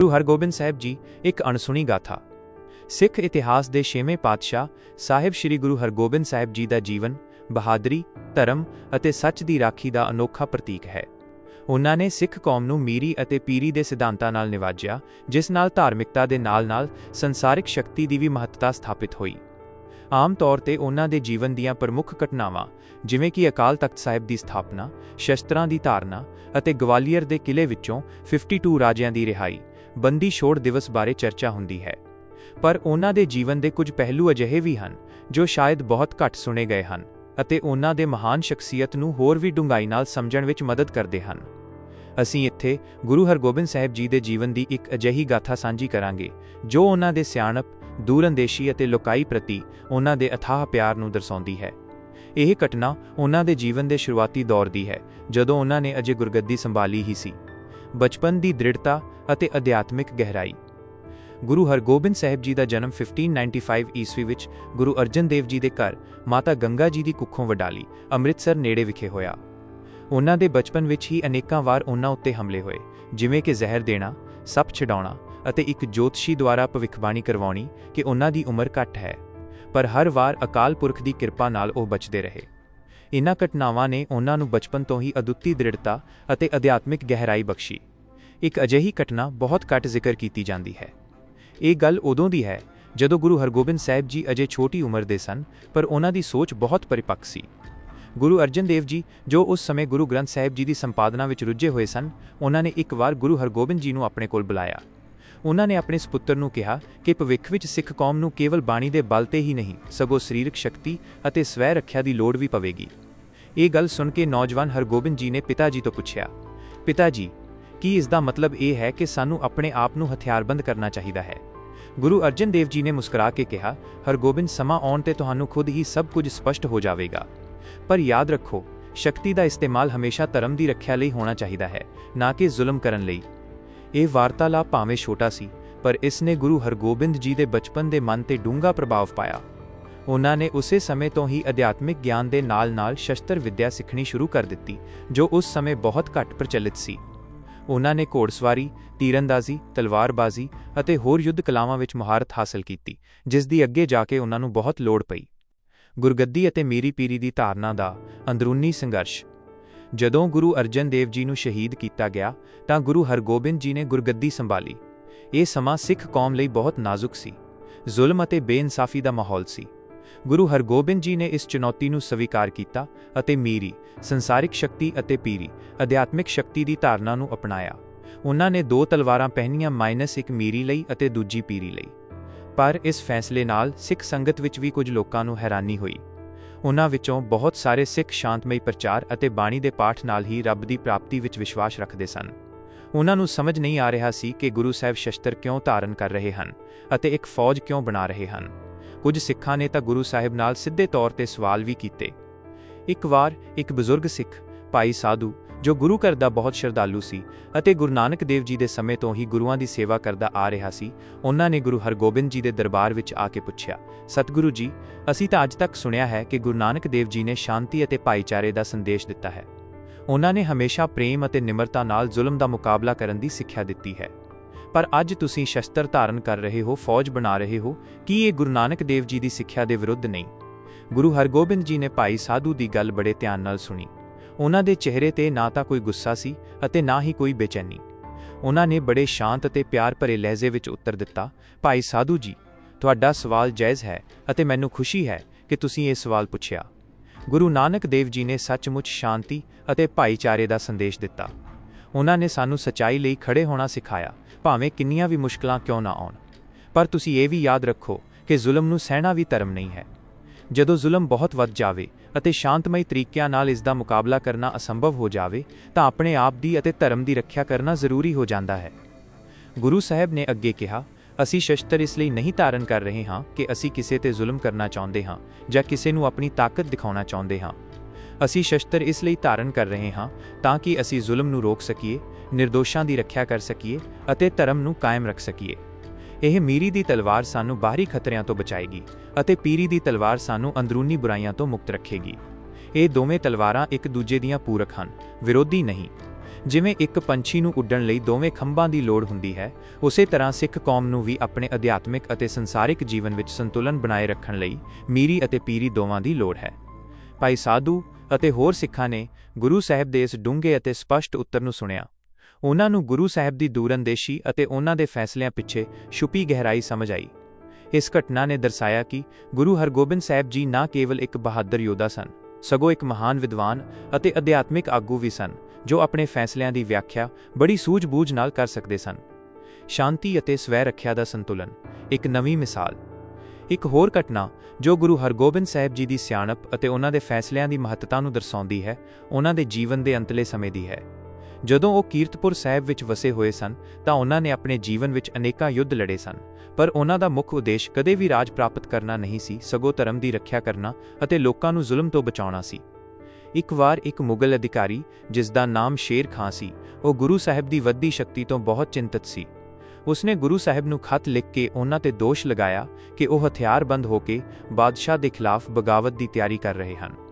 ਗੁਰੂ ਹਰਗੋਬਿੰਦ ਸਾਹਿਬ ਜੀ ਇੱਕ ਅਣਸੁਣੀ ਗਾਥਾ। ਸਿੱਖ ਇਤਿਹਾਸ ਦੇ ਛੇਵੇਂ ਪਾਤਸ਼ਾਹ ਸਾਹਿਬ ਸ੍ਰੀ ਗੁਰੂ ਹਰਗੋਬਿੰਦ ਸਾਹਿਬ ਜੀ ਦਾ ਜੀਵਨ, ਬਹਾਦਰੀ, ਧਰਮ ਅਤੇ ਸੱਚ ਦੀ ਰਾਖੀ ਦਾ ਅਨੋਖਾ ਪ੍ਰਤੀਕ ਹੈ। ਉਹਨਾਂ ਨੇ ਸਿੱਖ ਕੌਮ ਨੂੰ ਮੀਰੀ ਅਤੇ ਪੀਰੀ ਦੇ ਸਿਧਾਂਤਾਂ ਨਾਲ ਨਿਵਾਜਿਆ, ਜਿਸ ਨਾਲ ਧਾਰਮਿਕਤਾ ਦੇ ਨਾਲ-ਨਾਲ ਸੰਸਾਰਿਕ ਸ਼ਕਤੀ ਦੀ ਵੀ ਮਹੱਤਤਾ ਸਥਾਪਿਤ ਹੋਈ। ਆਮ ਤੌਰ ਤੇ ਉਹਨਾਂ ਦੇ ਜੀਵਨ ਦੀਆਂ ਪ੍ਰਮੁੱਖ ਘਟਨਾਵਾਂ, ਜਿਵੇਂ ਕਿ ਅਕਾਲ ਤਖਤ ਸਾਹਿਬ ਦੀ ਸਥਾਪਨਾ, ਸ਼ਸਤਰਾਂ ਦੀ ਧਾਰਨਾ ਅਤੇ ਗਵਾਲੀਅਰ ਦੇ ਕਿਲੇ ਵਿੱਚੋਂ 52 ਰਾਜਿਆਂ ਦੀ ਰਿਹਾਈ ਬੰਦੀ ਛੋੜ ਦਿਵਸ ਬਾਰੇ ਚਰਚਾ ਹੁੰਦੀ ਹੈ। ਪਰ ਉਹਨਾਂ ਦੇ ਜੀਵਨ ਦੇ ਕੁਝ ਪਹਿਲੂ ਅਜਿਹੇ ਵੀ ਹਨ, ਜੋ ਸ਼ਾਇਦ ਬਹੁਤ ਘੱਟ ਸੁਣੇ ਗਏ ਹਨ, ਅਤੇ ਉਹਨਾਂ ਦੇ ਮਹਾਨ ਸ਼ਖਸੀਅਤ ਨੂੰ ਹੋਰ ਵੀ ਡੂੰਘਾਈ ਨਾਲ ਸਮਝਣ ਵਿੱਚ ਮਦਦ ਕਰਦੇ ਹਨ। ਅਸੀਂ ਇੱਥੇ ਗੁਰੂ ਹਰਗੋਬਿੰਦ ਸਾਹਿਬ ਜੀ ਦੇ ਜੀਵਨ ਦੀ ਇੱਕ ਅਜਿਹੀ ਗਾਥਾ ਸਾਂਝੀ ਕਰਾਂਗੇ, ਜੋ ਉਹਨਾਂ ਦੇ ਸਿਆਣਪ ਦੂਰਅੰਦੇਸ਼ੀ ਅਤੇ ਲੋਕਾਈ ਪ੍ਰਤੀ ਉਹਨਾਂ ਦੇ ਅਥਾਹ ਪਿਆਰ ਨੂੰ ਦਰਸਾਉਂਦੀ ਹੈ। ਇਹ ਘਟਨਾ ਉਹਨਾਂ ਦੇ ਜੀਵਨ ਦੇ ਸ਼ੁਰੂਆਤੀ ਦੌਰ ਦੀ ਹੈ, ਜਦੋਂ ਉਹਨਾਂ ਨੇ ਅਜੇ ਗੁਰਗੱਦੀ ਸੰਭਾਲੀ ਹੀ ਸੀ। ਬਚਪਨ ਦੀ ਦ੍ਰਿੜਤਾ ਅਤੇ ਅਧਿਆਤਮਿਕ ਗਹਿਰਾਈ। ਗੁਰੂ ਹਰਗੋਬਿੰਦ ਸਾਹਿਬ ਜੀ ਦਾ ਜਨਮ 1595 ਈਸਵੀ ਵਿੱਚ ਗੁਰੂ ਅਰਜਨ ਦੇਵ ਜੀ ਦੇ ਘਰ ਮਾਤਾ ਗੰਗਾ ਜੀ ਦੀ ਕੁੱਖੋਂ ਵਡਾਲੀ, ਅੰਮ੍ਰਿਤਸਰ ਨੇੜੇ ਵਿਖੇ ਹੋਇਆ। ਉਹਨਾਂ ਦੇ ਬਚਪਨ ਵਿੱਚ ਹੀ ਅਨੇਕਾਂ ਵਾਰ ਉਹਨਾਂ ਉੱਤੇ ਹਮਲੇ ਹੋਏ, ਜਿਵੇਂ ਕਿ ਜ਼ਹਿਰ ਦੇਣਾ, ਸੱਪ ਛਡਾਉਣਾ ਅਤੇ ਇੱਕ ਜੋਤਸ਼ੀ ਦੁਆਰਾ ਭਵਿੱਖਬਾਣੀ ਕਰਵਾਉਣੀ ਕਿ ਉਹਨਾਂ ਦੀ ਉਮਰ ਘੱਟ ਹੈ, ਪਰ ਹਰ ਵਾਰ ਅਕਾਲ ਪੁਰਖ ਦੀ ਕਿਰਪਾ ਨਾਲ ਉਹ ਬਚਦੇ ਰਹੇ। ਇਨ੍ਹਾਂ ਘਟਨਾਵਾਂ ਨੇ ਉਹਨਾਂ ਨੂੰ ਬਚਪਨ ਤੋਂ ਹੀ ਅਦੁੱਤੀ ਦ੍ਰਿੜਤਾ ਅਤੇ ਅਧਿਆਤਮਿਕ ਗਹਿਰਾਈ ਬਖਸ਼ੀ। ਇੱਕ ਅਜਿਹੀ ਘਟਨਾ ਬਹੁਤ ਘੱਟ ਜ਼ਿਕਰ ਕੀਤੀ ਜਾਂਦੀ ਹੈ। ਇਹ ਗੱਲ ਉਦੋਂ ਦੀ ਹੈ ਜਦੋਂ ਗੁਰੂ ਹਰਗੋਬਿੰਦ ਸਾਹਿਬ ਜੀ ਅਜੇ ਛੋਟੀ ਉਮਰ ਦੇ ਸਨ, ਪਰ ਉਹਨਾਂ ਦੀ ਸੋਚ ਬਹੁਤ ਪਰਿਪੱਕ ਸੀ। ਗੁਰੂ ਅਰਜਨ ਦੇਵ ਜੀ ਜੋ ਉਸ ਸਮੇਂ ਗੁਰੂ ਗ੍ਰੰਥ ਸਾਹਿਬ ਜੀ ਦੀ ਸੰਪਾਦਨਾ ਵਿੱਚ ਰੁੱਝੇ ਹੋਏ ਸਨ ਉਹਨਾਂ ਨੇ ਇੱਕ ਵਾਰ ਗੁਰੂ ਹਰਗੋਬਿੰਦ ਜੀ ਨੂੰ ਆਪਣੇ ਕੋਲ ਬੁਲਾਇਆ। ਉਹਨਾਂ ਨੇ ਆਪਣੇ ਸੁਪੁੱਤਰ ਨੂੰ ਕਿਹਾ ਕਿ ਭਵਿੱਖ ਵਿੱਚ ਸਿੱਖ ਕੌਮ ਨੂੰ ਕੇਵਲ ਬਾਣੀ ਦੇ ਬਲ ਤੇ ਹੀ ਨਹੀਂ, ਸਗੋਂ ਸਰੀਰਕ ਸ਼ਕਤੀ ਅਤੇ ਸਵੈ ਰੱਖਿਆ ਦੀ ਲੋੜ ਵੀ ਪਵੇਗੀ। ਇਹ ਗੱਲ ਸੁਣ ਕੇ ਨੌਜਵਾਨ ਹਰਗੋਬਿੰਦ ਜੀ ਨੇ ਪਿਤਾ ਜੀ ਤੋਂ ਪੁੱਛਿਆ, ਪਿਤਾ ਜੀ, ਕੀ ਇਸ ਦਾ ਮਤਲਬ ਇਹ ਹੈ ਕਿ ਸਾਨੂੰ ਆਪਣੇ ਆਪ ਨੂੰ ਹਥਿਆਰਬੰਦ ਕਰਨਾ ਚਾਹੀਦਾ ਹੈ? ਗੁਰੂ ਅਰਜਨ ਦੇਵ ਜੀ ਨੇ ਮੁਸਕਰਾ ਕੇ ਕਿਹਾ, ਹਰਗੋਬਿੰਦ, ਸਮਾਂ ਆਉਣ ਤੇ ਤੁਹਾਨੂੰ ਖੁਦ ਹੀ ਸਭ ਕੁਝ ਸਪਸ਼ਟ ਹੋ ਜਾਵੇਗਾ। ਪਰ ਯਾਦ ਰੱਖੋ, ਸ਼ਕਤੀ ਦਾ ਇਸਤੇਮਾਲ ਹਮੇਸ਼ਾ ਧਰਮ ਦੀ ਰੱਖਿਆ ਲਈ ਹੋਣਾ ਚਾਹੀਦਾ ਹੈ, ਨਾ ਕਿ ਜ਼ੁਲਮ ਕਰਨ ਲਈ। ਇਹ ਵਾਰਤਾਲਾਪ ਭਾਵੇਂ ਛੋਟਾ ਸੀ, ਪਰ ਇਸ ਨੇ ਗੁਰੂ ਹਰਗੋਬਿੰਦ ਜੀ ਦੇ ਬਚਪਨ ਦੇ ਮਨ ਤੇ ਡੂੰਘਾ ਪ੍ਰਭਾਵ ਪਾਇਆ। ਉਹਨਾਂ ਨੇ ਉਸੇ ਸਮੇਂ ਤੋਂ ਹੀ ਅਧਿਆਤਮਿਕ ਗਿਆਨ ਦੇ ਨਾਲ-ਨਾਲ ਸ਼ਸਤਰ ਵਿੱਦਿਆ ਸਿੱਖਣੀ ਸ਼ੁਰੂ ਕਰ ਦਿੱਤੀ, ਜੋ ਉਸ ਸਮੇਂ ਬਹੁਤ ਘੱਟ ਪ੍ਰਚਲਿਤ ਸੀ। ਉਹਨਾਂ ਨੇ ਘੋੜਸਵਾਰੀ, ਤੀਰੰਦਾਜ਼ੀ, ਤਲਵਾਰਬਾਜ਼ੀ ਅਤੇ ਹੋਰ ਯੁੱਧ ਕਲਾਵਾਂ ਵਿੱਚ ਮਹਾਰਤ ਹਾਸਲ ਕੀਤੀ, ਜਿਸ ਦੀ ਅੱਗੇ ਜਾ ਕੇ ਉਹਨਾਂ ਨੂੰ ਬਹੁਤ ਲੋੜ ਪਈ। ਗੁਰਗੱਦੀ ਅਤੇ ਮੀਰੀ ਪੀਰੀ ਦੀ ਧਾਰਨਾ ਦਾ ਅੰਦਰੂਨੀ ਸੰਘਰਸ਼ ਜਦੋਂ ਗੁਰੂ ਅਰਜਨ ਦੇਵ ਜੀ ਨੂੰ ਸ਼ਹੀਦ ਕੀਤਾ ਗਿਆ, ਤਾਂ ਗੁਰੂ ਹਰਗੋਬਿੰਦ ਜੀ ਨੇ ਗੁਰਗੱਦੀ ਸੰਭਾਲੀ। ਇਹ ਸਮਾਂ ਸਿੱਖ ਕੌਮ ਲਈ ਬਹੁਤ ਨਾਜ਼ੁਕ ਸੀ। ਜ਼ੁਲਮ ਅਤੇ ਬੇਇਨਸਾਫੀ ਦਾ ਮਾਹੌਲ ਸੀ। ਗੁਰੂ ਹਰਗੋਬਿੰਦ ਜੀ ਨੇ ਇਸ ਚੁਣੌਤੀ ਨੂੰ ਸਵੀਕਾਰ ਕੀਤਾ ਅਤੇ ਮੀਰੀ, ਸੰਸਾਰਿਕ ਸ਼ਕਤੀ ਅਤੇ ਪੀਰੀ, ਅਧਿਆਤਮਿਕ ਸ਼ਕਤੀ ਦੀ ਧਾਰਨਾ ਨੂੰ ਅਪਣਾਇਆ। ਉਹਨਾਂ ਨੇ ਦੋ ਤਲਵਾਰਾਂ ਪਹਿਨੀਆਂ ਮਾਈਨਸ ਇੱਕ ਮੀਰੀ ਲਈ ਅਤੇ ਦੂਜੀ ਪੀਰੀ ਲਈ। ਪਰ ਇਸ ਫੈਸਲੇ ਨਾਲ ਸਿੱਖ ਸੰਗਤ ਵਿੱਚ ਵੀ ਕੁਝ ਲੋਕਾਂ ਨੂੰ ਹੈਰਾਨੀ ਹੋਈ। ਉਹਨਾਂ ਵਿੱਚੋਂ ਬਹੁਤ ਸਾਰੇ ਸਿੱਖ ਸ਼ਾਂਤਮਈ ਪ੍ਰਚਾਰ ਅਤੇ ਬਾਣੀ ਦੇ ਪਾਠ ਨਾਲ ਹੀ ਰੱਬ ਦੀ ਪ੍ਰਾਪਤੀ ਵਿੱਚ ਵਿਸ਼ਵਾਸ ਰੱਖਦੇ ਸਨ। ਉਹਨਾਂ ਨੂੰ ਸਮਝ ਨਹੀਂ ਆ ਰਿਹਾ ਸੀ ਕਿ ਗੁਰੂ ਸਾਹਿਬ ਸ਼ਸਤਰ ਕਿਉਂ ਧਾਰਨ ਕਰ ਰਹੇ ਹਨ ਅਤੇ ਇੱਕ ਫੌਜ ਕਿਉਂ ਬਣਾ ਰਹੇ ਹਨ। ਕੁਝ ਸਿੱਖਾਂ ਨੇ ਤਾਂ ਗੁਰੂ ਸਾਹਿਬ ਨਾਲ ਸਿੱਧੇ ਤੌਰ ਤੇ ਸਵਾਲ ਵੀ ਕੀਤੇ। ਇੱਕ ਵਾਰ ਇੱਕ ਬਜ਼ੁਰਗ ਸਿੱਖ, ਭਾਈ ਸਾਧੂ ਜੋ ਗੁਰੂ ਘਰ ਦਾ ਬਹੁਤ ਸ਼ਰਧਾਲੂ ਸੀ ਅਤੇ ਗੁਰੂ ਨਾਨਕ ਦੇਵ ਜੀ ਦੇ ਸਮੇਂ ਤੋਂ ਹੀ ਗੁਰੂਆਂ ਦੀ ਸੇਵਾ ਕਰਦਾ ਆ ਰਿਹਾ ਸੀ, ਉਹਨਾਂ ਨੇ ਗੁਰੂ ਹਰਗੋਬਿੰਦ ਜੀ ਦੇ ਦਰਬਾਰ ਵਿੱਚ ਆ ਕੇ ਪੁੱਛਿਆ, ਸਤਿਗੁਰੂ ਜੀ, ਅਸੀਂ ਤਾਂ ਅੱਜ ਤੱਕ ਸੁਣਿਆ ਹੈ ਕਿ ਗੁਰੂ ਨਾਨਕ ਦੇਵ ਜੀ ਨੇ ਸ਼ਾਂਤੀ ਅਤੇ ਭਾਈਚਾਰੇ ਦਾ ਸੰਦੇਸ਼ ਦਿੱਤਾ ਹੈ। ਉਹਨਾਂ ਨੇ ਹਮੇਸ਼ਾ ਪ੍ਰੇਮ ਅਤੇ ਨਿਮਰਤਾ ਨਾਲ ਜ਼ੁਲਮ ਦਾ ਮੁਕਾਬਲਾ ਕਰਨ ਦੀ ਸਿੱਖਿਆ ਦਿੱਤੀ ਹੈ। ਪਰ ਅੱਜ ਤੁਸੀਂ ਸ਼ਸਤਰ ਧਾਰਨ ਕਰ ਰਹੇ ਹੋ, ਫੌਜ ਬਣਾ ਰਹੇ ਹੋ, ਕੀ ਇਹ ਗੁਰੂ ਨਾਨਕ ਦੇਵ ਜੀ ਦੀ ਸਿੱਖਿਆ ਦੇ ਵਿਰੁੱਧ ਨਹੀਂ? ਗੁਰੂ ਹਰਗੋਬਿੰਦ ਜੀ ਨੇ ਭਾਈ ਸਾਧੂ ਦੀ ਗੱਲ ਬੜੇ ਧਿਆਨ ਨਾਲ ਸੁਣੀ। ਉਹਨਾਂ ਦੇ ਚਿਹਰੇ ਤੇ ਨਾ ਤਾਂ ਕੋਈ ਗੁੱਸਾ ਸੀ ਅਤੇ ਨਾ ਹੀ ਕੋਈ ਬੇਚੈਨੀ। ਉਹਨਾਂ ਨੇ ਬੜੇ ਸ਼ਾਂਤ ਅਤੇ ਪਿਆਰ ਭਰੇ ਲਹਿਜ਼ੇ ਵਿੱਚ ਉੱਤਰ ਦਿੱਤਾ, ਭਾਈ ਸਾਧੂ ਜੀ, ਤੁਹਾਡਾ ਸਵਾਲ ਜਾਇਜ਼ ਹੈ ਅਤੇ ਮੈਨੂੰ ਖੁਸ਼ੀ ਹੈ ਕਿ ਤੁਸੀਂ ਇਹ ਸਵਾਲ ਪੁੱਛਿਆ। ਗੁਰੂ ਨਾਨਕ ਦੇਵ ਜੀ ਨੇ ਸੱਚਮੁੱਚ ਸ਼ਾਂਤੀ ਅਤੇ ਭਾਈਚਾਰੇ ਦਾ ਸੰਦੇਸ਼ ਦਿੱਤਾ। ਉਹਨਾਂ ਨੇ ਸਾਨੂੰ ਸਚਾਈ ਲਈ ਖੜੇ ਹੋਣਾ ਸਿਖਾਇਆ, ਭਾਵੇਂ ਕਿੰਨੀਆਂ ਵੀ ਮੁਸ਼ਕਲਾਂ ਕਿਉਂ ਨਾ ਆਉਣ। ਪਰ ਤੁਸੀਂ ਇਹ ਵੀ ਯਾਦ ਰੱਖੋ ਕਿ ਜ਼ੁਲਮ ਨੂੰ ਸਹਿਣਾ ਵੀ ਧਰਮ ਨਹੀਂ ਹੈ। ਜਦੋਂ ਜ਼ੁਲਮ ਬਹੁਤ ਵੱਧ ਜਾਵੇ ਅਤੇ ਸ਼ਾਂਤਮਈ ਤਰੀਕਿਆਂ ਨਾਲ ਇਸ ਦਾ ਮੁਕਾਬਲਾ ਕਰਨਾ ਅਸੰਭਵ ਹੋ ਜਾਵੇ, ਤਾਂ ਆਪਣੇ ਆਪ ਦੀ ਅਤੇ ਧਰਮ ਦੀ ਰੱਖਿਆ ਕਰਨਾ ਜ਼ਰੂਰੀ ਹੋ ਜਾਂਦਾ ਹੈ। ਗੁਰੂ ਸਾਹਿਬ ਨੇ ਅੱਗੇ ਕਿਹਾ, ਅਸੀਂ ਸ਼ਸਤਰ ਇਸ ਲਈ ਨਹੀਂ ਧਾਰਨ ਕਰ ਰਹੇ ਹਾਂ ਕਿ ਅਸੀਂ ਕਿਸੇ ਤੇ ਜ਼ੁਲਮ ਕਰਨਾ ਚਾਹੁੰਦੇ ਹਾਂ ਜਾਂ ਕਿਸੇ ਨੂੰ ਆਪਣੀ ਤਾਕਤ ਦਿਖਾਉਣਾ ਚਾਹੁੰਦੇ ਹਾਂ। ਅਸੀਂ ਸ਼ਸਤਰ ਇਸ ਲਈ ਧਾਰਨ ਕਰ ਰਹੇ ਹਾਂ ਤਾਂ ਕਿ ਅਸੀਂ ਜ਼ੁਲਮ ਨੂੰ ਰੋਕ ਸਕੀਏ, ਨਿਰਦੋਸ਼ਾਂ ਦੀ ਰੱਖਿਆ ਕਰ ਸਕੀਏ ਅਤੇ ਧਰਮ ਨੂੰ ਕਾਇਮ ਰੱਖ ਸਕੀਏ। ਇਹ ਮੀਰੀ ਦੀ ਤਲਵਾਰ ਸਾਨੂੰ ਬਾਹਰੀ ਖਤਰਿਆਂ ਤੋਂ ਬਚਾਏਗੀ ਅਤੇ ਪੀਰੀ ਦੀ ਤਲਵਾਰ ਸਾਨੂੰ ਅੰਦਰੂਨੀ ਬੁਰਾਈਆਂ ਤੋਂ ਮੁਕਤ ਰੱਖੇਗੀ। ਇਹ ਦੋਵੇਂ ਤਲਵਾਰਾਂ ਇੱਕ ਦੂਜੇ ਦੀਆਂ ਪੂਰਕ ਹਨ, ਵਿਰੋਧੀ ਨਹੀਂ। ਜਿਵੇਂ ਇੱਕ ਪੰਛੀ ਨੂੰ ਉੱਡਣ ਲਈ ਦੋਵੇਂ ਖੰਭਾਂ ਦੀ ਲੋੜ ਹੁੰਦੀ ਹੈ, ਉਸੇ ਤਰ੍ਹਾਂ ਸਿੱਖ ਕੌਮ ਨੂੰ ਵੀ ਆਪਣੇ ਅਧਿਆਤਮਿਕ ਅਤੇ ਸੰਸਾਰਿਕ ਜੀਵਨ ਵਿੱਚ ਸੰਤੁਲਨ ਬਣਾਏ ਰੱਖਣ ਲਈ ਮੀਰੀ ਅਤੇ ਪੀਰੀ ਦੋਵਾਂ ਦੀ ਲੋੜ ਹੈ। ਭਾਈ ਸਾਧੂ ਅਤੇ ਹੋਰ ਸਿੱਖਾਂ ਨੇ ਗੁਰੂ ਸਾਹਿਬ ਦੇ ਇਸ ਡੂੰਘੇ ਅਤੇ ਸਪਸ਼ਟ ਉੱਤਰ ਨੂੰ ਸੁਣਿਆ। ਉਹਨਾਂ ਨੂੰ ਗੁਰੂ ਸਾਹਿਬ ਦੀ ਦੂਰਅੰਦੇਸ਼ੀ ਅਤੇ ਉਹਨਾਂ ਦੇ ਫੈਸਲਿਆਂ ਪਿੱਛੇ ਛੁਪੀ ਗਹਿਰਾਈ ਸਮਝ ਆਈ। ਇਸ ਘਟਨਾ ਨੇ ਦਰਸਾਇਆ ਕਿ ਗੁਰੂ ਹਰਗੋਬਿੰਦ ਸਾਹਿਬ ਜੀ ਨਾ ਕੇਵਲ ਇੱਕ ਬਹਾਦਰ ਯੋਧਾ ਸਨ, ਸਗੋਂ ਇੱਕ ਮਹਾਨ ਵਿਦਵਾਨ ਅਤੇ ਅਧਿਆਤਮਿਕ ਆਗੂ ਵੀ ਸਨ, ਜੋ ਆਪਣੇ ਫੈਸਲਿਆਂ ਦੀ ਵਿਆਖਿਆ ਬੜੀ ਸੂਝ-ਬੂਝ ਨਾਲ ਕਰ ਸਕਦੇ ਸਨ। ਸ਼ਾਂਤੀ ਅਤੇ ਸਵੈ ਰੱਖਿਆ ਦਾ ਸੰਤੁਲਨ, ਇੱਕ ਨਵੀਂ ਮਿਸਾਲ। ਇੱਕ ਹੋਰ ਘਟਨਾ, ਜੋ ਗੁਰੂ ਹਰਗੋਬਿੰਦ ਸਾਹਿਬ ਜੀ ਦੀ ਸਿਆਣਪ ਅਤੇ ਉਹਨਾਂ ਦੇ ਫੈਸਲਿਆਂ ਦੀ ਮਹੱਤਤਾ ਨੂੰ ਦਰਸਾਉਂਦੀ ਹੈ, ਉਹਨਾਂ ਦੇ ਜੀਵਨ ਦੇ ਅੰਤਲੇ ਸਮੇਂ ਦੀ ਹੈ। ਜਦੋਂ ਉਹ ਕੀਰਤਪੁਰ ਸਾਹਿਬ ਵਿੱਚ ਵਸੇ ਹੋਏ ਸਨ, ਤਾਂ ਉਹਨਾਂ ਨੇ ਆਪਣੇ ਜੀਵਨ ਵਿੱਚ ਅਨੇਕਾਂ ਯੁੱਧ ਲੜੇ ਸਨ। ਪਰ ਉਹਨਾਂ ਦਾ ਮੁੱਖ ਉਦੇਸ਼ ਕਦੇ ਵੀ ਰਾਜ ਪ੍ਰਾਪਤ ਕਰਨਾ ਨਹੀਂ ਸੀ, ਸਗੋਂ ਧਰਮ ਦੀ ਰੱਖਿਆ ਕਰਨਾ ਅਤੇ ਲੋਕਾਂ ਨੂੰ ਜ਼ੁਲਮ ਤੋਂ ਬਚਾਉਣਾ ਸੀ। ਇੱਕ ਵਾਰ ਇੱਕ ਮੁਗਲ ਅਧਿਕਾਰੀ, ਜਿਸ ਦਾ ਨਾਮ ਸ਼ੇਰ ਖਾਂ ਸੀ, ਉਹ ਗੁਰੂ ਸਾਹਿਬ ਦੀ ਵੱਧਦੀ ਸ਼ਕਤੀ ਤੋਂ ਬਹੁਤ ਚਿੰਤਤ ਸੀ। ਉਸਨੇ ਗੁਰੂ ਸਾਹਿਬ ਨੂੰ ਖਤ ਲਿਖ ਕੇ ਉਹਨਾਂ ਤੇ ਦੋਸ਼ ਲਗਾਇਆ ਕਿ ਉਹ ਹਥਿਆਰਬੰਦ ਹੋ ਕੇ ਬਾਦਸ਼ਾਹ ਦੇ ਖਿਲਾਫ ਬਗਾਵਤ ਦੀ ਤਿਆਰੀ ਕਰ ਰਹੇ ਹਨ।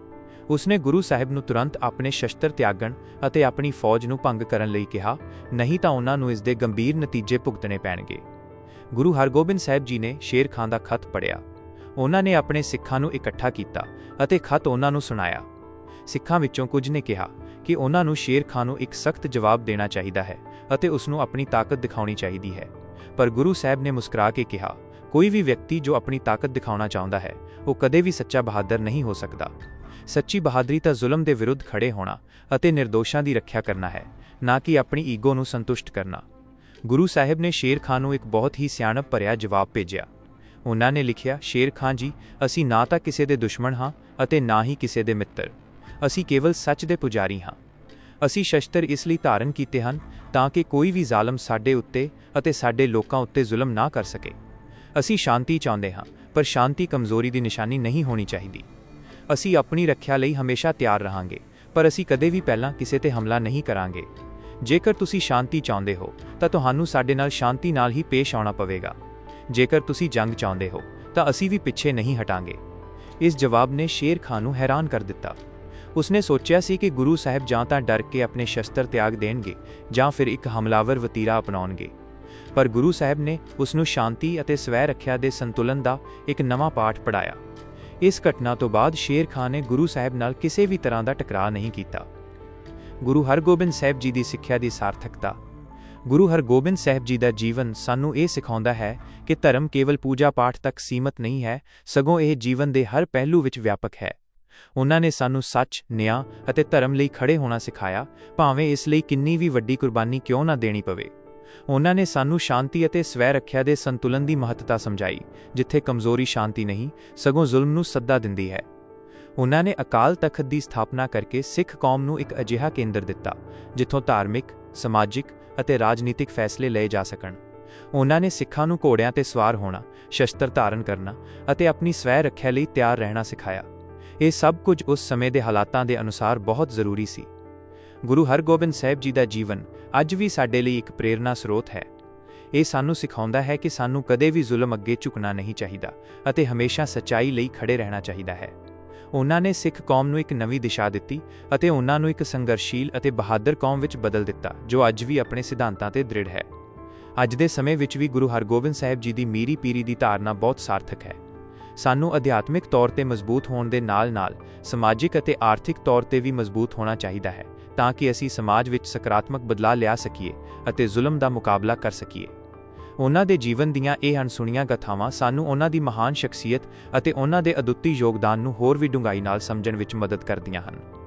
ਉਸਨੇ ਗੁਰੂ ਸਾਹਿਬ ਨੂੰ ਤੁਰੰਤ ਆਪਣੇ ਸ਼ਸਤਰ ਤਿਆਗਣ ਅਤੇ ਆਪਣੀ ਫੌਜ ਨੂੰ ਭੰਗ ਕਰਨ ਲਈ ਕਿਹਾ, ਨਹੀਂ ਤਾਂ ਉਹਨਾਂ ਨੂੰ ਇਸ ਦੇ ਗੰਭੀਰ ਨਤੀਜੇ ਭੁਗਤਣੇ ਪੈਣਗੇ। ਗੁਰੂ ਹਰਗੋਬਿੰਦ ਸਾਹਿਬ ਜੀ ਨੇ ਸ਼ੇਰ ਖਾਨ ਦਾ ਖਤ ਪੜਿਆ ਉਹਨਾਂ ਨੇ ਆਪਣੇ ਸਿੱਖਾਂ ਨੂੰ ਇਕੱਠਾ ਕੀਤਾ ਅਤੇ ਖਤ ਉਹਨਾਂ ਨੂੰ ਸੁਣਾਇਆ। ਸਿੱਖਾਂ ਵਿੱਚੋਂ ਕੁਝ ਨੇ ਕਿਹਾ ਕਿ ਉਹਨਾਂ ਨੂੰ ਸ਼ੇਰ ਖਾਨ ਨੂੰ ਇੱਕ ਸਖਤ ਜਵਾਬ ਦੇਣਾ ਚਾਹੀਦਾ ਹੈ ਅਤੇ ਉਸ ਨੂੰ ਆਪਣੀ ਤਾਕਤ ਦਿਖਾਉਣੀ ਚਾਹੀਦੀ ਹੈ। ਪਰ ਗੁਰੂ ਸਾਹਿਬ ਨੇ ਮੁਸਕਰਾ ਕੇ ਕਿਹਾ ਕੋਈ ਵੀ ਵਿਅਕਤੀ ਜੋ ਆਪਣੀ ਤਾਕਤ ਦਿਖਾਉਣਾ ਚਾਹੁੰਦਾ ਹੈ, ਉਹ ਕਦੇ ਵੀ ਸੱਚਾ ਬਹਾਦਰ ਨਹੀਂ ਹੋ ਸਕਦਾ। ਸੱਚੀ ਬਹਾਦਰੀ ਤਾਂ ਜ਼ੁਲਮ ਦੇ ਵਿਰੁੱਧ ਖੜੇ ਹੋਣਾ ਅਤੇ ਨਿਰਦੋਸ਼ਾਂ ਦੀ ਰੱਖਿਆ ਕਰਨਾ ਹੈ, ਨਾ ਕਿ ਆਪਣੀ ਈਗੋ ਨੂੰ ਸੰਤੁਸ਼ਟ ਕਰਨਾ। ਗੁਰੂ ਸਾਹਿਬ ਨੇ ਸ਼ੇਰ ਖਾਨ ਨੂੰ ਇੱਕ ਬਹੁਤ ਹੀ ਸਿਆਣਪ ਭਰਿਆ ਜਵਾਬ ਭੇਜਿਆ। ਉਹਨਾਂ ਨੇ ਲਿਖਿਆ, ਸ਼ੇਰ ਖਾਨ ਜੀ, ਅਸੀਂ ਨਾ ਤਾਂ ਕਿਸੇ ਦੇ ਦੁਸ਼ਮਣ ਹਾਂ ਅਤੇ ਨਾ ਹੀ ਕਿਸੇ ਦੇ ਮਿੱਤਰ। ਅਸੀਂ ਕੇਵਲ ਸੱਚ ਦੇ ਪੁਜਾਰੀ ਹਾਂ। ਅਸੀਂ ਸ਼ਸਤਰ ਇਸ ਲਈ ਧਾਰਨ ਕੀਤੇ ਹਨ ਤਾਂ ਕਿ ਕੋਈ ਵੀ ਜ਼ਾਲਮ ਸਾਡੇ ਉੱਤੇ ਅਤੇ ਸਾਡੇ ਲੋਕਾਂ ਉੱਤੇ ਜ਼ੁਲਮ ਨਾ ਕਰ ਸਕੇ। ਅਸੀਂ ਸ਼ਾਂਤੀ ਚਾਹੁੰਦੇ ਹਾਂ, ਪਰ ਸ਼ਾਂਤੀ ਕਮਜ਼ੋਰੀ ਦੀ ਨਿਸ਼ਾਨੀ ਨਹੀਂ ਹੋਣੀ ਚਾਹੀਦੀ। ਅਸੀਂ ਆਪਣੀ ਰੱਖਿਆ ਲਈ ਹਮੇਸ਼ਾ ਤਿਆਰ ਰਹਾਂਗੇ, ਪਰ ਅਸੀਂ ਕਦੇ ਵੀ ਪਹਿਲਾਂ ਕਿਸੇ ਤੇ ਹਮਲਾ ਨਹੀਂ ਕਰਾਂਗੇ। ਜੇਕਰ ਤੁਸੀਂ ਸ਼ਾਂਤੀ ਚਾਹੁੰਦੇ ਹੋ, ਤਾਂ ਤੁਹਾਨੂੰ ਸਾਡੇ ਨਾਲ ਸ਼ਾਂਤੀ ਨਾਲ ਹੀ ਪੇਸ਼ ਆਉਣਾ ਪਵੇਗਾ। ਜੇਕਰ ਤੁਸੀਂ ਜੰਗ ਚਾਹੁੰਦੇ ਹੋ, ਤਾਂ ਅਸੀਂ ਵੀ ਪਿੱਛੇ ਨਹੀਂ ਹਟਾਂਗੇ। ਇਸ ਜਵਾਬ ਨੇ ਸ਼ੇਰ ਖਾਨ ਨੂੰ ਹੈਰਾਨ ਕਰ ਦਿੱਤਾ। ਉਸਨੇ ਸੋਚਿਆ ਸੀ ਕਿ ਗੁਰੂ ਸਾਹਿਬ ਜਾਂ ਤਾਂ ਡਰ ਕੇ ਆਪਣੇ ਸ਼ਸਤਰ ਤਿਆਗ ਦੇਣਗੇ, ਜਾਂ ਫਿਰ ਇੱਕ ਹਮਲਾਵਰ ਵਤੀਰਾ ਅਪਣਾਉਣਗੇ। ਪਰ ਗੁਰੂ ਸਾਹਿਬ ਨੇ ਉਸ ਨੂੰ ਸ਼ਾਂਤੀ ਅਤੇ ਸਵੈ ਰੱਖਿਆ ਦੇ ਸੰਤੁਲਨ ਦਾ ਇੱਕ ਨਵਾਂ ਪਾਠ ਪੜਾਇਆ ਇਸ ਘਟਨਾ ਤੋਂ ਬਾਅਦ ਸ਼ੇਰ ਖਾਨ ਨੇ ਗੁਰੂ ਸਾਹਿਬ ਨਾਲ ਕਿਸੇ ਵੀ ਤਰ੍ਹਾਂ ਦਾ ਟਕਰਾਅ ਨਹੀਂ ਕੀਤਾ। ਗੁਰੂ ਹਰਗੋਬਿੰਦ ਸਾਹਿਬ ਜੀ ਦੀ ਸਿੱਖਿਆ ਦੀ ਸਾਰਥਕਤਾ। ਗੁਰੂ ਹਰਗੋਬਿੰਦ ਸਾਹਿਬ ਜੀ ਦਾ ਜੀਵਨ ਸਾਨੂੰ ਇਹ ਸਿਖਾਉਂਦਾ ਹੈ ਕਿ ਧਰਮ ਕੇਵਲ ਪੂਜਾ ਪਾਠ ਤੱਕ ਸੀਮਤ ਨਹੀਂ ਹੈ ਸਗੋਂ ਇਹ ਜੀਵਨ ਦੇ ਹਰ ਪਹਿਲੂ ਵਿੱਚ ਵਿਆਪਕ ਹੈ। ਉਹਨਾਂ ਨੇ ਸਾਨੂੰ ਸੱਚ, ਨਿਆਂ ਅਤੇ ਧਰਮ ਲਈ ਖੜੇ ਹੋਣਾ ਸਿਖਾਇਆ ਭਾਵੇਂ ਇਸ ਲਈ ਕਿੰਨੀ ਵੀ ਵੱਡੀ ਕੁਰਬਾਨੀ ਕਿਉਂ ਨਾ ਦੇਣੀ ਪਵੇ। ਉਹਨਾਂ ਨੇ ਸਾਨੂੰ ਸ਼ਾਂਤੀ ਅਤੇ ਸਵੈ ਰੱਖਿਆ ਦੇ ਸੰਤੁਲਨ ਦੀ ਮਹੱਤਤਾ ਸਮਝਾਈ ਜਿੱਥੇ ਕਮਜ਼ੋਰੀ ਸ਼ਾਂਤੀ ਨਹੀਂ ਸਗੋਂ ਜ਼ੁਲਮ ਨੂੰ ਸੱਦਾ ਦਿੰਦੀ ਹੈ। ਉਹਨਾਂ ਨੇ ਅਕਾਲ ਤਖਤ ਦੀ ਸਥਾਪਨਾ ਕਰਕੇ ਸਿੱਖ ਕੌਮ ਨੂੰ ਇੱਕ ਅਜਿਹਾ ਕੇਂਦਰ ਦਿੱਤਾ ਜਿੱਥੋਂ ਧਾਰਮਿਕ, ਸਮਾਜਿਕ ਅਤੇ ਰਾਜਨੀਤਿਕ ਫੈਸਲੇ ਲਏ ਜਾ ਸਕਣ। ਉਹਨਾਂ ਨੇ ਸਿੱਖਾਂ ਨੂੰ ਘੋੜਿਆਂ ਤੇ ਸਵਾਰ ਹੋਣਾ, ਸ਼ਸਤਰ ਧਾਰਨ ਕਰਨਾ ਅਤੇ ਆਪਣੀ ਸਵੈ ਰੱਖਿਆ ਲਈ ਤਿਆਰ ਰਹਿਣਾ ਸਿਖਾਇਆ। ਇਹ ਸਭ ਕੁਝ ਉਸ ਸਮੇਂ ਦੇ ਹਾਲਾਤਾਂ ਦੇ ਅਨੁਸਾਰ ਬਹੁਤ ਜ਼ਰੂਰੀ ਸੀ। ਗੁਰੂ ਹਰਗੋਬਿੰਦ ਸਾਹਿਬ ਜੀ ਦਾ ਜੀਵਨ ਅੱਜ ਵੀ ਸਾਡੇ ਲਈ ਇੱਕ ਪ੍ਰੇਰਣਾ ਸਰੋਤ ਹੈ। ਇਹ ਸਾਨੂੰ ਸਿਖਾਉਂਦਾ ਹੈ ਕਿ ਸਾਨੂੰ ਕਦੇ ਵੀ ਜ਼ੁਲਮ ਅੱਗੇ ਝੁਕਣਾ ਨਹੀਂ ਚਾਹੀਦਾ ਅਤੇ ਹਮੇਸ਼ਾ ਸੱਚਾਈ ਲਈ ਖੜੇ ਰਹਿਣਾ ਚਾਹੀਦਾ ਹੈ। ਉਹਨਾਂ ਨੇ ਸਿੱਖ ਕੌਮ ਨੂੰ ਇੱਕ ਨਵੀਂ ਦਿਸ਼ਾ ਦਿੱਤੀ ਅਤੇ ਉਹਨਾਂ ਨੂੰ ਇੱਕ ਸੰਘਰਸ਼ੀਲ ਅਤੇ ਬਹਾਦਰ ਕੌਮ ਵਿੱਚ ਬਦਲ ਦਿੱਤਾ, ਜੋ ਅੱਜ ਵੀ ਆਪਣੇ ਸਿਧਾਂਤਾਂ ਤੇ ਦ੍ਰਿੜ ਹੈ। ਅੱਜ ਦੇ ਸਮੇਂ ਵਿੱਚ ਵੀ ਗੁਰੂ ਹਰਗੋਬਿੰਦ ਸਾਹਿਬ ਜੀ ਦੀ ਮੀਰੀ ਪੀਰੀ ਦੀ ਧਾਰਨਾ ਬਹੁਤ ਸਾਰਥਕ ਹੈ। ਸਾਨੂੰ ਅਧਿਆਤਮਿਕ ਤੌਰ ਤੇ ਮਜ਼ਬੂਤ ਹੋਣ ਦੇ ਨਾਲ-ਨਾਲ ਸਮਾਜਿਕ ਅਤੇ ਆਰਥਿਕ ਤੌਰ ਤੇ ਵੀ ਮਜ਼ਬੂਤ ਹੋਣਾ ਚਾਹੀਦਾ ਹੈ, ਤਾਂ ਕਿ ਅਸੀਂ ਸਮਾਜ ਵਿੱਚ ਸਕਾਰਾਤਮਕ ਬਦਲਾਅ ਲਿਆ ਸਕੀਏ ਅਤੇ ਜ਼ੁਲਮ ਦਾ ਮੁਕਾਬਲਾ ਕਰ ਸਕੀਏ। ਉਹਨਾਂ ਦੇ ਜੀਵਨ ਦੀਆਂ ਇਹ ਅਣਸੁਣੀਆਂ ਗਥਾਵਾਂ ਸਾਨੂੰ ਉਹਨਾਂ ਦੀ ਮਹਾਨ ਸ਼ਖਸੀਅਤ ਅਤੇ ਉਹਨਾਂ ਦੇ ਅਦੁੱਤੀ ਯੋਗਦਾਨ ਨੂੰ ਹੋਰ ਵੀ ਡੂੰਘਾਈ ਨਾਲ ਸਮਝਣ ਵਿੱਚ ਮਦਦ ਕਰਦੀਆਂ ਹਨ।